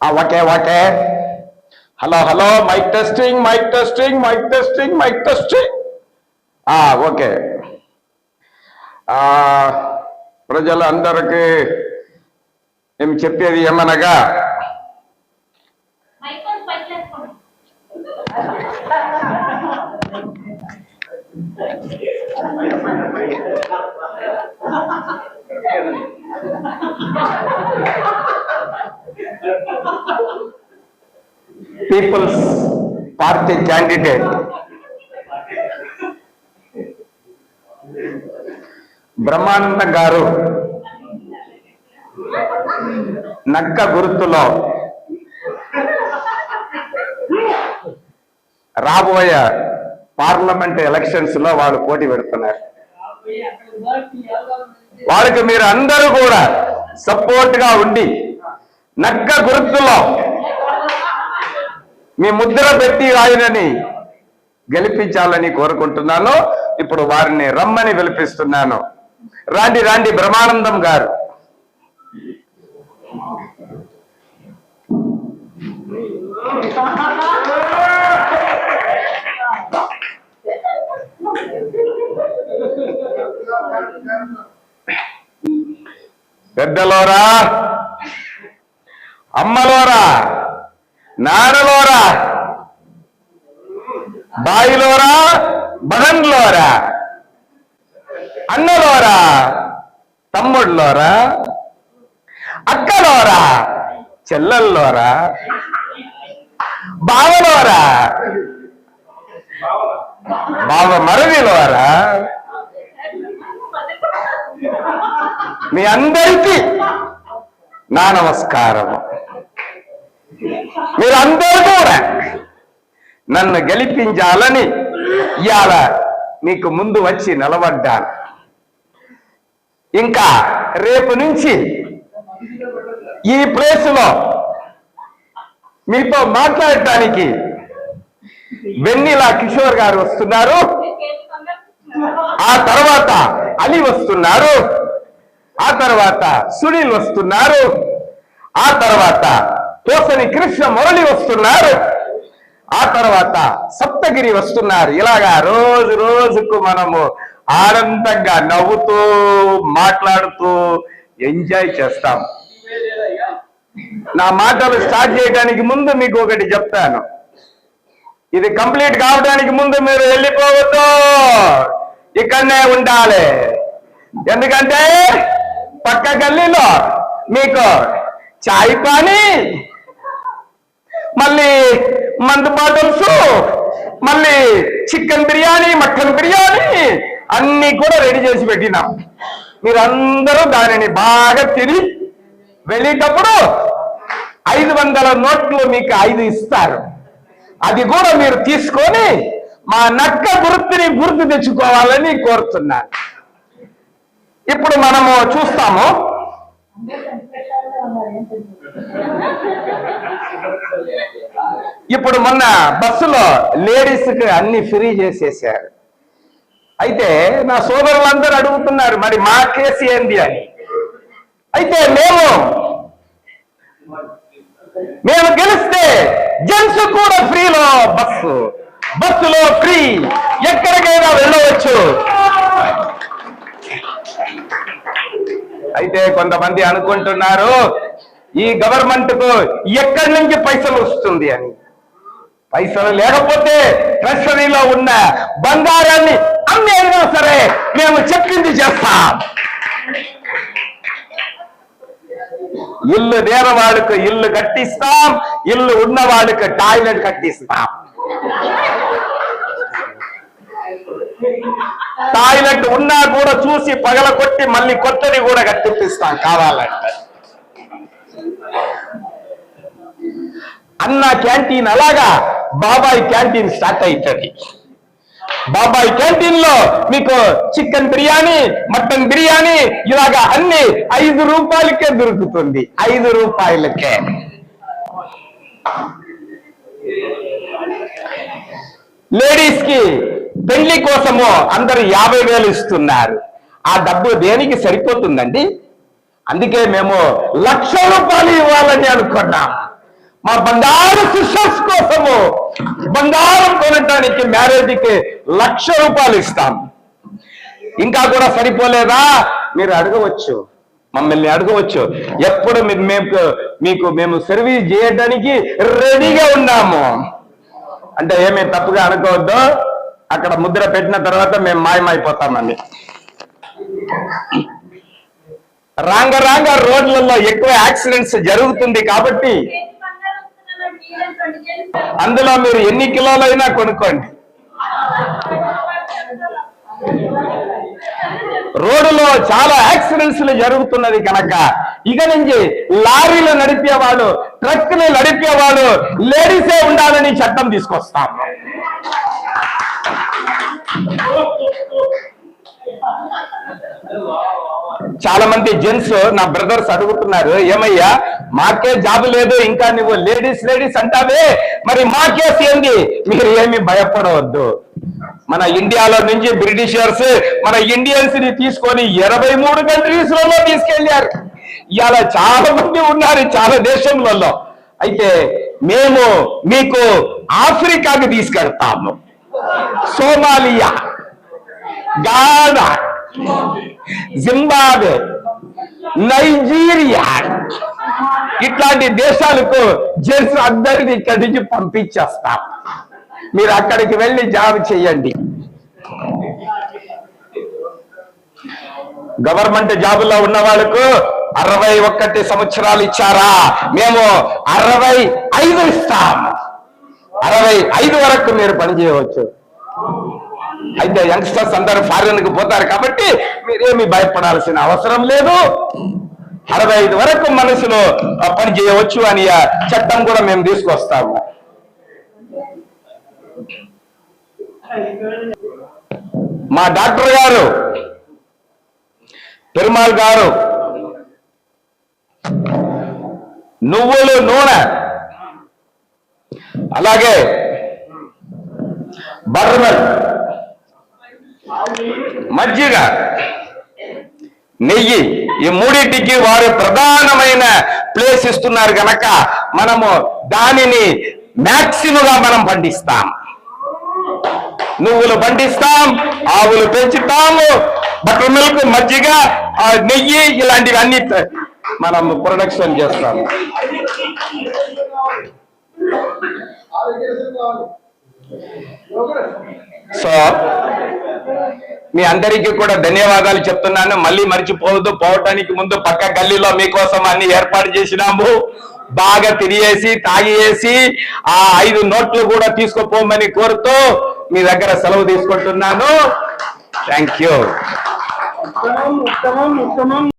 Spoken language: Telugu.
ఆ, okay okay. Hello hello mic testing mic testing mic testing mic testing ఆ, ఓకే. ఆ, ప్రజలందరికీ మేము చెప్పేది ఏమనగా? పీపుల్స్ పార్టీ క్యాండిడేట్ బ్రహ్మానంద గారు నక్క గుర్తులో రాబోయే పార్లమెంట్ ఎలక్షన్స్లో వాళ్ళు పోటీ పెడుతున్నారు. వాళ్ళకి మీరు అందరూ కూడా సపోర్ట్గా ఉండి నక్క గుర్తులో. మీ ముద్ర పెట్టి ఆయనని గెలిపించాలని కోరుకుంటున్నాను. ఇప్పుడు వారిని రమ్మని పిలిపిస్తున్నాను. రాండి రాండి బ్రహ్మానందం గారు. పెద్దలోరా. అమ్మలోరా నాన్నలోరా బాయిలోరా బగన్లోరా అన్నలోరా తమ్ముళ్ళోరా అక్కలోరా చెల్లెల్లోరా బావలోరా బావ మరవిలోరా మీ అందరికీ నా నమస్కారము. మీరందరూ కూడా నన్ను గెలిపించాలని ఇవాళ మీకు ముందు వచ్చి నిలబడ్డాను. ఇంకా రేపు నుంచి ఈ ప్లేసులో మీతో మాట్లాడటానికి వెన్నెల కిషోర్ గారు వస్తున్నారు. ఆ తర్వాత అలీ వస్తున్నారు. ఆ తర్వాత సునీల్ వస్తున్నారు. ఆ తర్వాత తోసని కృష్ణ మురళి వస్తున్నారు. ఆ తర్వాత సప్తగిరి వస్తున్నారు. ఇలాగా రోజు రోజుకు మనము ఆనందంగా నవ్వుతూ మాట్లాడుతూ ఎంజాయ్ చేస్తాం. నా మాటలు స్టార్ట్ చేయడానికి ముందు మీకు ఒకటి చెప్తాను. ఇది కంప్లీట్ కావడానికి ముందు మీరు వెళ్ళిపోవద్దు. ఇక్కడనే ఉండాలి. ఎందుకంటే పక్క గల్లీలో మీకు చాయ్ పానీ. మళ్ళీ మందు బాటిల్స్ మళ్ళీ చికెన్ బిర్యానీ మటన్ బిర్యానీ అన్ని కూడా రెడీ చేసి పెట్టినాం. మీరందరూ దానిని బాగా తిని వెళ్ళేటప్పుడు ఐదు వందల నోట్లు మీకు ఐదు ఇస్తారు. అది కూడా మీరు తీసుకొని మా నక్క గుర్తుని గుర్తు తెచ్చుకోవాలని కోరుతున్నాను ఇప్పుడు మనము చూస్తాము. ఇప్పుడు మొన్న బస్సులో లేడీస్కి అన్ని ఫ్రీ చేసేసారు అయితే నా సోదరులందరూ అడుగుతున్నారు మరి మా కేసు ఏంది అని? అయితే మేము మేము గెలిస్తే జెంట్స్ కూడా ఫ్రీలో బస్సు బస్సులో ఫ్రీ ఎక్కడికైనా వెళ్ళవచ్చు. అయితే కొంతమంది అనుకుంటున్నారు ఈ గవర్నమెంట్కు ఎక్కడి నుంచి పైసలు వస్తుంది అని. పైసలు లేకపోతే ట్రెషరీలో ఉన్న బంగారాన్ని అమ్మేనా సరే మేము చెప్పింది చేస్తాం. ఇల్లు లేనివాడికి ఇల్లు కట్టిస్తాం ఇల్లు ఉన్నవాడికి టాయిలెట్ కట్టిస్తాం. టాయిలెట్ ఉన్నా కూడా చూసి పగల కొట్టి మళ్ళీ కొత్తది కూడా కట్టిపిస్తాం కావాలంటే. అన్న క్యాంటీన్ అలాగా బాబాయ్ క్యాంటీన్ స్టార్ట్ అవుతుంది బాబాయ్ క్యాంటీన్లో మీకు చికెన్ బిర్యానీ మటన్ బిర్యానీ ఇలాగా అన్ని ఐదు రూపాయలకే దొరుకుతుంది. ఐదు రూపాయలకే. లేడీస్కి పెళ్ళి కోసము అందరు యాభై వేలు ఇస్తున్నారు. ఆ డబ్బు దేనికి సరిపోతుందండి? అందుకే మేము లక్ష రూపాయలు ఇవ్వాలని అనుకున్నాం. మా బంగారు సిస్టర్స్ కోసము బంగారం కొనటానికి మ్యారేజ్కి లక్ష రూపాయలు ఇస్తాం. ఇంకా కూడా సరిపోలేదా? మీరు అడగవచ్చు. మమ్మల్ని అడగవచ్చు. ఎప్పుడు మేము మీకు మేము సర్వీస్ చేయడానికి రెడీగా ఉన్నాము. అంటే ఏమీ తప్పుగా అనుకోవద్దు. అక్కడ ముద్ర పెట్టిన తర్వాత మేము మాయమైపోతామండి. రాంగ రాంగ రోడ్లలో ఎక్కువ యాక్సిడెంట్స్ జరుగుతుంది కాబట్టి అందులో మీరు ఎన్ని కిలోలైనా కొనుక్కోండి. రోడ్డులో చాలా యాక్సిడెంట్స్ జరుగుతున్నది కనుక ఇక నుంచి లారీలు నడిపేవాడు ట్రక్కులు నడిపేవాడు లేడీసే ఉండాలని చట్టం తీసుకొస్తాం. చాలా మంది జెంట్స్ నా బ్రదర్స్ అడుగుతున్నారు ఏమయ్యా మాకే జాబ్ లేదు ఇంకా నువ్వు లేడీస్ లేడీస్ అంటావే? మరి మా కేసు ఏంది మీరు ఏమి భయపడవద్దు. మన ఇండియాలో నుంచి బ్రిటిషర్స్ మన ఇండియన్స్ని తీసుకొని ఇరవై మూడు కంట్రీస్లలో తీసుకెళ్ళారు ఇలా చాలా మంది ఉన్నారు చాలా దేశంలలో అయితే మేము మీకు ఆఫ్రికాకి తీసుకెళ్తాము. Somalia Ghana Zimbabwe Nigeria. ఇట్లాంటి దేశాలకు జెంట్స్ అందరిని ఇక్కడి నుంచి పంపించేస్తాం. మీరు అక్కడికి వెళ్ళి జాబ్ చేయండి. గవర్నమెంట్ జాబులో ఉన్న వాళ్ళకు అరవై ఒక్కటి సంవత్సరాలు ఇచ్చారా? మేము అరవై ఐదు ఇస్తాం అరవై ఐదు వరకు మీరు పని చేయవచ్చు. అయితే యంగ్స్టర్స్ అందరూ ఫారెన్కు పోతారు కాబట్టి మీరేమి భయపడాల్సిన అవసరం లేదు. అరవై ఐదు వరకు మనసులో పని చేయవచ్చు అని ఆ చట్టం కూడా మేము తీసుకొస్తాము. మా డాక్టర్ గారు పెరుమాల్ గారు నువ్వులు నూనె అలాగే బర్రమల్ మజ్జిగ నెయ్యి ఈ మూడింటికి వారు ప్రధానమైన ప్లేస్ ఇస్తున్నారు కనుక మనము దానిని మ్యాక్సిముగా మనం పండిస్తాం. నువ్వులు పండిస్తాం ఆవులు పెంచుతాము బటర్ మిల్క్ మజ్జిగ ఆ నెయ్యి ఇలాంటివి అన్ని మనం ప్రొడక్షన్ చేస్తాము. సో మీ అందరికీ కూడా ధన్యవాదాలు చెప్తున్నాను. మళ్ళీ మర్చిపోవద్దు పోవటానికి ముందు పక్క గల్లీలో మీకోసం అన్ని ఏర్పాటు చేసినాము. బాగా తిరిగేసి తాగేసి ఆ ఐదు నోట్లు కూడా తీసుకుపోమని కోరుతూ మీ దగ్గర సెలవు తీసుకుంటున్నాను. Thank you